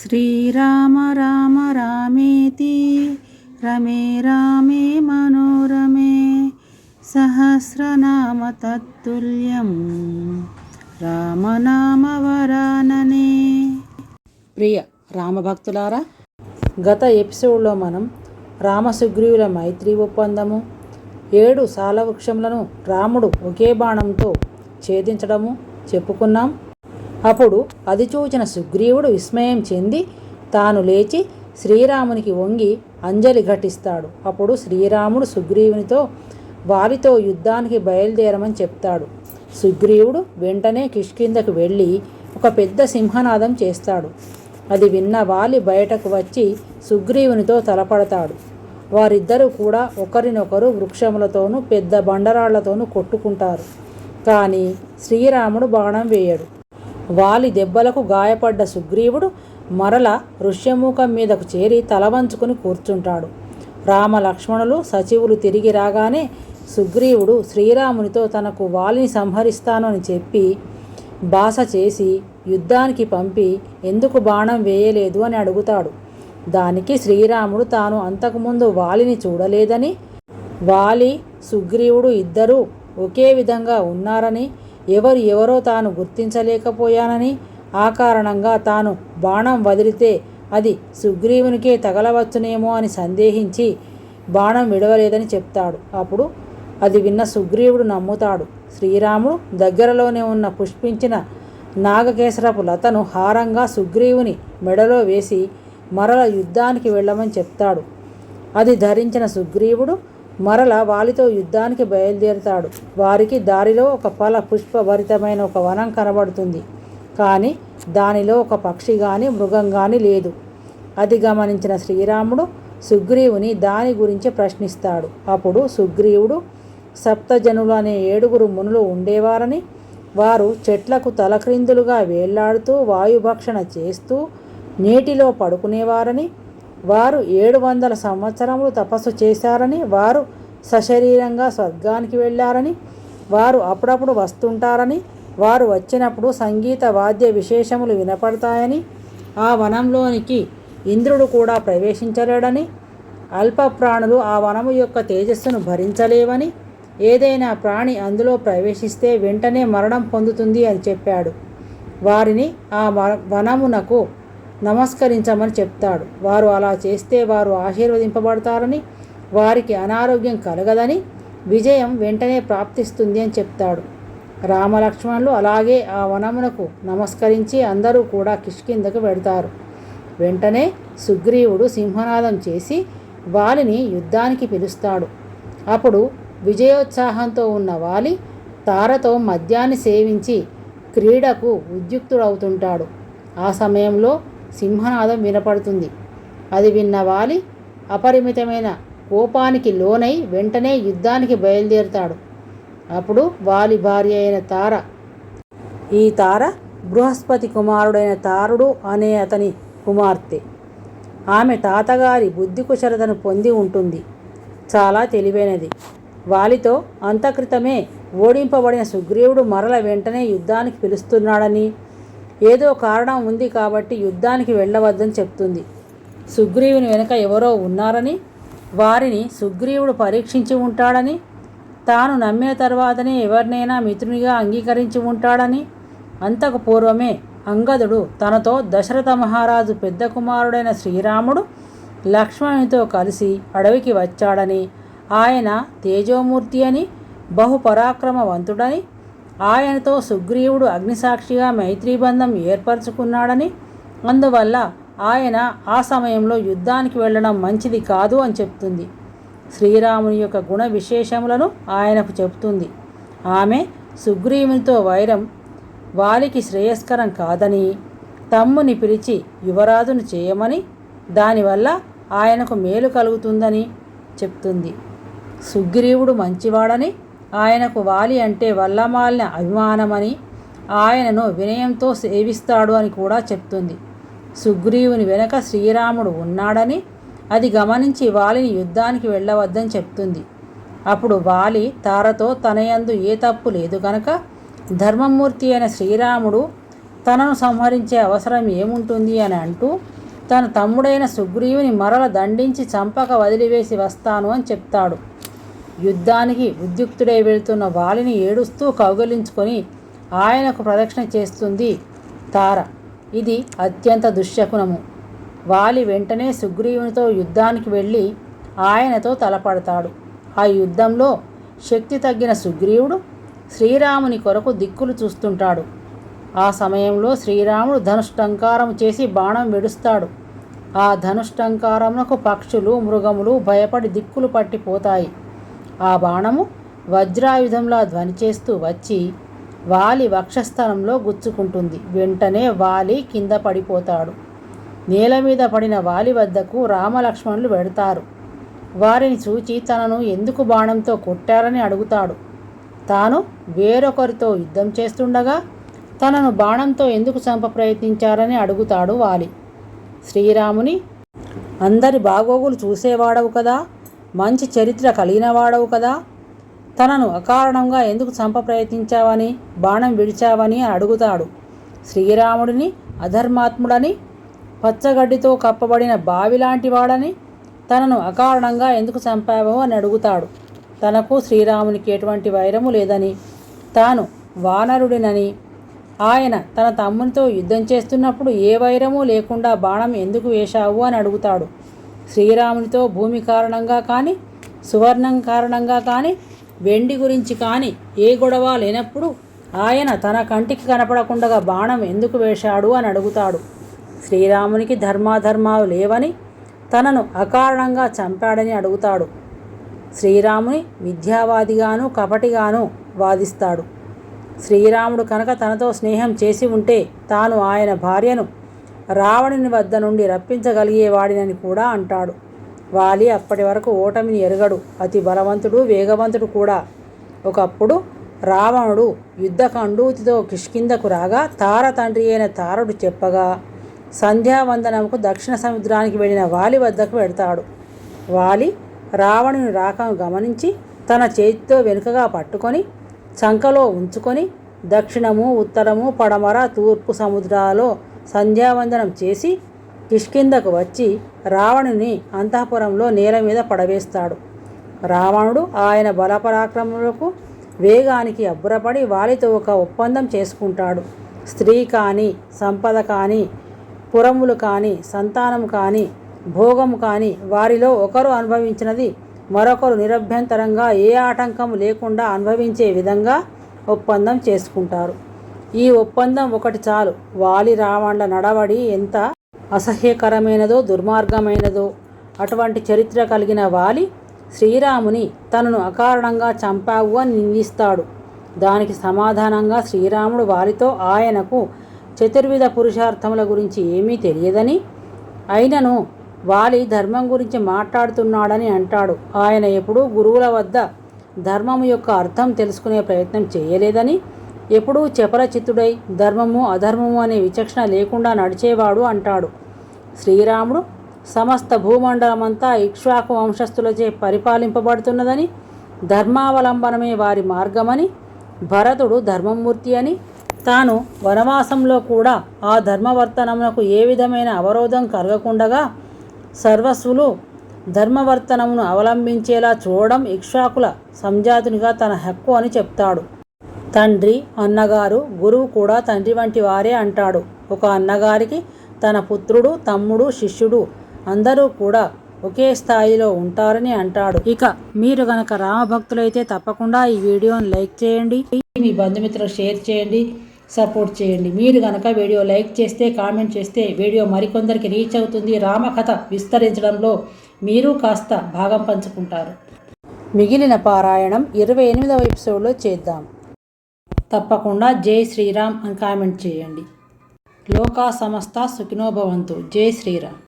శ్రీరామ రామ రామేతి రమే రామే మనోరమే సహస్రనామ తత్తుల్యం రామనామవరాననే ప్రియ రామభక్తులారా గత ఎపిసోడ్లో మనం రామసుగ్రీవుల మైత్రి ఒప్పందము ఏడు సాలవృక్షములను రాముడు ఒకే బాణంతో ఛేదించడము చెప్పుకున్నాం. అప్పుడు అది చూచిన సుగ్రీవుడు విస్మయం చెంది తాను లేచి శ్రీరామునికి వంగి అంజలి ఘటిస్తాడు. అప్పుడు శ్రీరాముడు సుగ్రీవునితో వారితో యుద్ధానికి బయలుదేరమని చెప్తాడు. సుగ్రీవుడు వెంటనే కిష్కిందకు వెళ్ళి ఒక పెద్ద సింహనాదం చేస్తాడు. అది విన్న వాలి బయటకు వచ్చి సుగ్రీవునితో తలపడతాడు. వారిద్దరూ కూడా ఒకరినొకరు వృక్షములతోనూ పెద్ద బండరాళ్ళతోనూ కొట్టుకుంటారు. కానీ శ్రీరాముడు బాణం వేయడు. వాలి దెబ్బలకు గాయపడ్డ సుగ్రీవుడు మరల ఋష్యముఖం మీదకు చేరి తలవంచుకుని కూర్చుంటాడు. రామ లక్ష్మణులు సచివులు తిరిగి రాగానే సుగ్రీవుడు శ్రీరామునితో తనకు వాలిని సంహరిస్తాను అని చెప్పి బాస చేసి యుద్ధానికి పంపి ఎందుకు బాణం వేయలేదు అని అడుగుతాడు. దానికి శ్రీరాముడు తాను అంతకుముందు వాలిని చూడలేదని వాలి సుగ్రీవుడు ఇద్దరూ ఒకే విధంగా ఉన్నారని ఎవరు ఎవరో తాను గుర్తించలేకపోయానని ఆ కారణంగా తాను బాణం వదిలితే అది సుగ్రీవునికే తగలవచ్చునేమో అని సందేహించి బాణం విడవలేదని చెప్తాడు. అప్పుడు అది విన్న సుగ్రీవుడు నమ్ముతాడు. శ్రీరాముడు దగ్గరలోనే ఉన్న పుష్పించిన నాగకేశరపు లతను హారంగా సుగ్రీవుని మెడలో వేసి మరల యుద్ధానికి వెళ్ళమని చెప్తాడు. అది ధరించిన సుగ్రీవుడు మరల వాలితో యుద్ధానికి బయలుదేరుతాడు. వారికి దారిలో ఒక ఫల పుష్పభరితమైన ఒక వనం కనబడుతుంది. కానీ దానిలో ఒక పక్షి కానీ మృగం కానీ లేదు. అది గమనించిన శ్రీరాముడు సుగ్రీవుని దాని గురించి ప్రశ్నిస్తాడు. అప్పుడు సుగ్రీవుడు సప్తజనులు అనే ఏడుగురు మునులు ఉండేవారని వారు చెట్లకు తలక్రిందులుగా వేళ్ళాడుతూ వాయుభక్షణ చేస్తూ నీటిలో పడుకునేవారని వారు ఏడు వందల సంవత్సరములు తపస్సు చేశారని వారు సశరీరంగా స్వర్గానికి వెళ్ళారని వారు అప్పుడప్పుడు వస్తుంటారని వారు వచ్చినప్పుడు సంగీత వాద్య విశేషములు వినపడతాయని ఆ వనంలోనికి ఇంద్రుడు కూడా ప్రవేశించలేడని అల్ప ప్రాణులు ఆ వనము యొక్క తేజస్సును భరించలేవని ఏదైనా ప్రాణి అందులో ప్రవేశిస్తే వెంటనే మరణం పొందుతుంది అని చెప్పాడు. వారిని ఆ వనమునకు నమస్కరించమని చెప్తాడు. వారు అలా చేస్తే వారు ఆశీర్వదింపబడతారని వారికి అనారోగ్యం కలగదని విజయం వెంటనే ప్రాప్తిస్తుంది అని చెప్తాడు. రామలక్ష్మణులు అలాగే ఆ వనమునకు నమస్కరించి అందరూ కూడా కిష్కిందకు వెడతారు. వెంటనే సుగ్రీవుడు సింహనాదం చేసి వాలిని యుద్ధానికి పిలుస్తాడు. అప్పుడు విజయోత్సాహంతో ఉన్న వాలి తారతో మద్యాన్ని సేవించి క్రీడకు ఉద్యుక్తుడవుతుంటాడు. ఆ సమయంలో సింహనాదం వినపడుతుంది. అది విన్న వాలి అపరిమితమైన కోపానికి లోనై వెంటనే యుద్ధానికి బయలుదేరుతాడు. అప్పుడు వాలి భార్య అయిన తార ఈ తార బృహస్పతి కుమారుడైన తారుడు అనే అతని కుమార్తె. ఆమె తాతగారి బుద్ధి కుశలతను పొంది ఉంటుంది. చాలా తెలివైనది. వాలితో అంతక్రితమే ఓడింపబడిన సుగ్రీవుడు మరల వెంటనే యుద్ధానికి పిలుస్తున్నాడని ఏదో కారణం ఉంది కాబట్టి యుద్ధానికి వెళ్ళవద్దని చెప్తుంది. సుగ్రీవుని వెనుక ఎవరో ఉన్నారని వారిని సుగ్రీవుడు పరీక్షించి ఉంటాడని తాను నమ్మిన తర్వాతనే ఎవరినైనా మిత్రునిగా అంగీకరించి ఉంటాడని అంతకు పూర్వమే అంగదుడు తనతో దశరథ మహారాజు పెద్ద కుమారుడైన శ్రీరాముడు లక్ష్మణునితో కలిసి అడవికి వచ్చాడని ఆయన తేజోమూర్తి అని బహుపరాక్రమవంతుడని ఆయనతో సుగ్రీవుడు అగ్నిసాక్షిగా మైత్రీబంధం ఏర్పరచుకున్నాడని అందువల్ల ఆయన ఆ సమయంలో యుద్ధానికి వెళ్ళడం మంచిది కాదు అని చెప్తుంది. శ్రీరాముని యొక్క గుణ విశేషములను ఆయనకు చెప్తుంది ఆమె సుగ్రీవునితో వైరం వారికి శ్రేయస్కరం కాదని తమ్ముని పిలిచి యువరాజును చేయమని దానివల్ల ఆయనకు మేలు కలుగుతుందని చెప్తుంది. సుగ్రీవుడు మంచివాడని ఆయనకు వాలి అంటే వల్లమాలిన అభిమానమని ఆయనను వినయంతో సేవిస్తాడు అని కూడా చెప్తుంది. సుగ్రీవుని వెనక శ్రీరాముడు ఉన్నాడని అది గమనించి వాలిని యుద్ధానికి వెళ్ళవద్దని చెప్తుంది. అప్పుడు వాలి తారతో తనయందు ఏ తప్పు లేదు గనక ధర్మమూర్తి అయిన శ్రీరాముడు తనను సంహరించే అవసరం ఏముంటుంది అని అంటూ తన తమ్ముడైన సుగ్రీవుని మరల దండించి చంపక వదిలివేసి వస్తాను అని చెప్తాడు. యుద్ధానికి ఉద్యుక్తుడై వెళుతున్న వాలిని ఏడుస్తూ కౌగలించుకొని ఆయనకు ప్రదక్షిణ చేస్తుంది తార. ఇది అత్యంత దుశ్శకునము. వాలి వెంటనే సుగ్రీవునితో యుద్ధానికి వెళ్ళి ఆయనతో తలపడతాడు. ఆ యుద్ధంలో శక్తి తగ్గిన సుగ్రీవుడు శ్రీరాముని కొరకు దిక్కులు చూస్తుంటాడు. ఆ సమయంలో శ్రీరాముడు ధనుష్టంకారం చేసి బాణం వెడుస్తాడు. ఆ ధనుష్టంకారమునకు పక్షులు మృగములు భయపడి దిక్కులు పట్టిపోతాయి. ఆ బాణము వజ్రాయుధంలా ధ్వని చేస్తూ వచ్చి వాలి వక్షస్థలంలో గుచ్చుకుంటుంది. వెంటనే వాలి కింద పడిపోతాడు. నేల మీద పడిన వాలి వద్దకు రామలక్ష్మణులు వెడతారు. వారిని చూచి తనను ఎందుకు బాణంతో కొట్టారని అడుగుతాడు. తాను వేరొకరితో యుద్ధం చేస్తుండగా తనను బాణంతో ఎందుకు చంప ప్రయత్నించారని అడుగుతాడు వాలి. శ్రీరాముని అందరి బాగోగులు చూసేవాడవు కదా? మంచి చరిత్ర కలిగినవాడవు కదా? తనను అకారణంగా ఎందుకు చంప ప్రయత్నించావని బాణం విడిచావని అడుగుతాడు. శ్రీరాముడిని అధర్మాత్ముడని పచ్చగడ్డితో కప్పబడిన బావిలాంటి వాడని తనను అకారణంగా ఎందుకు చంపావో అని అడుగుతాడు. తనకు శ్రీరామునికి ఎటువంటి వైరము లేదని తాను వానరుడినని ఆయన తన తమ్మునితో యుద్ధం చేస్తున్నప్పుడు ఏ వైరము లేకుండా బాణం ఎందుకు వేశావు అని అడుగుతాడు. శ్రీరామునితో భూమి కారణంగా కానీ సువర్ణం కారణంగా కానీ వెండి గురించి కానీ ఏ గొడవ లేనప్పుడు ఆయన తన కంటికి కనపడకుండా బాణం ఎందుకు వేశాడు అని అడుగుతాడు. శ్రీరామునికి ధర్మాధర్మాలు లేవని తనను అకారణంగా చంపాడని అడుగుతాడు. శ్రీరాముని విద్యావాదిగాను కపటిగాను వాదిస్తాడు. శ్రీరాముడు కనుక తనతో స్నేహం చేసి ఉంటే తాను ఆయన భార్యను రావణుని వద్ద నుండి రప్పించగలిగేవాడినని కూడా అంటాడు. వాలి అప్పటి వరకు ఓటమిని ఎరగడు. అతి బలవంతుడు వేగవంతుడు కూడా. ఒకప్పుడు రావణుడు యుద్ధ కండూతితో కిష్కిందకు రాగా తార తండ్రి అయిన తారుడు చెప్పగా సంధ్యావందనముకు దక్షిణ సముద్రానికి వెళ్ళిన వాలి వద్దకు వెడతాడు వాలి రావణుని రాకను గమనించి తన చేతితో వెనుకగా పట్టుకొని చంకలో ఉంచుకొని దక్షిణము ఉత్తరము పడమర తూర్పు సముద్రాలలో సంధ్యావందనం చేసి కిష్కిందకు వచ్చి రావణుని అంతఃపురంలో నేల మీద పడవేస్తాడు. రావణుడు ఆయన బలపరాక్రమములకు వేగానికి అబ్బురపడి వారితో ఒక ఒప్పందం చేసుకుంటాడు. స్త్రీ కానీ సంపద కానీ పురములు కానీ సంతానం కానీ భోగము కానీ వారిలో ఒకరు అనుభవించినది మరొకరు నిరభ్యంతరంగా ఏ ఆటంకం లేకుండా అనుభవించే విధంగా ఒప్పందం చేసుకుంటారు. ఈ ఒప్పందం ఒకటి చాలు. వాలి రావణ్ల నడవడి ఎంత అసహ్యకరమైనదో దుర్మార్గమైనదో. అటువంటి చరిత్ర కలిగిన వాలి శ్రీరాముని తనను అకారణంగా చంపావు అని నిందిస్తాడు. దానికి సమాధానంగా శ్రీరాముడు వారితో ఆయనకు చతుర్విధ పురుషార్థముల గురించి ఏమీ తెలియదని అయినను వాలి ధర్మం గురించి మాట్లాడుతున్నాడని అంటాడు. ఆయన ఎప్పుడూ గురువుల వద్ద ధర్మము యొక్క అర్థం తెలుసుకునే ప్రయత్నం చేయలేదని ఎప్పుడూ చిత్తుడై ధర్మము అధర్మము అనే విచక్షణ లేకుండా నడిచేవాడు అంటాడు. శ్రీరాముడు సమస్త భూమండలమంతా ఇక్ష్వాకు వంశస్థులచే పరిపాలింపబడుతున్నదని ధర్మావలంబనమే వారి మార్గమని భరతుడు ధర్మమూర్తి అని తాను వనవాసంలో కూడా ఆ ధర్మవర్తనమునకు ఏ విధమైన అవరోధం కలగకుండగా సర్వస్వులు ధర్మవర్తనమును అవలంబించేలా చూడడం ఇక్ష్వాకుల సంజాతునిగా తన హక్కు అని చెప్తాడు. తండ్రి అన్నగారు గురువు కూడా తండ్రి వంటి వారే అంటాడు. ఒక అన్నగారికి తన పుత్రుడు తమ్ముడు శిష్యుడు అందరూ కూడా ఒకే స్థాయిలో ఉంటారని అంటాడు. ఇక మీరు గనక రామభక్తులైతే తప్పకుండా ఈ వీడియోని లైక్ చేయండి మీ బంధుమిత్రులు షేర్ చేయండి సపోర్ట్ చేయండి. మీరు కనుక వీడియో లైక్ చేస్తే కామెంట్ చేస్తే వీడియో మరికొందరికి రీచ్ అవుతుంది. రామకథ విస్తరించడంలో మీరు కాస్త భాగం పంచుకుంటారు. మిగిలిన పారాయణం ఇరవై ఎనిమిదవ ఎపిసోడ్లో చేద్దాం. తప్పకుండా జై శ్రీరామ్ అని కామెంట్ చేయండి. లోకా సమస్త సుఖినోభవంతు జై శ్రీరామ్.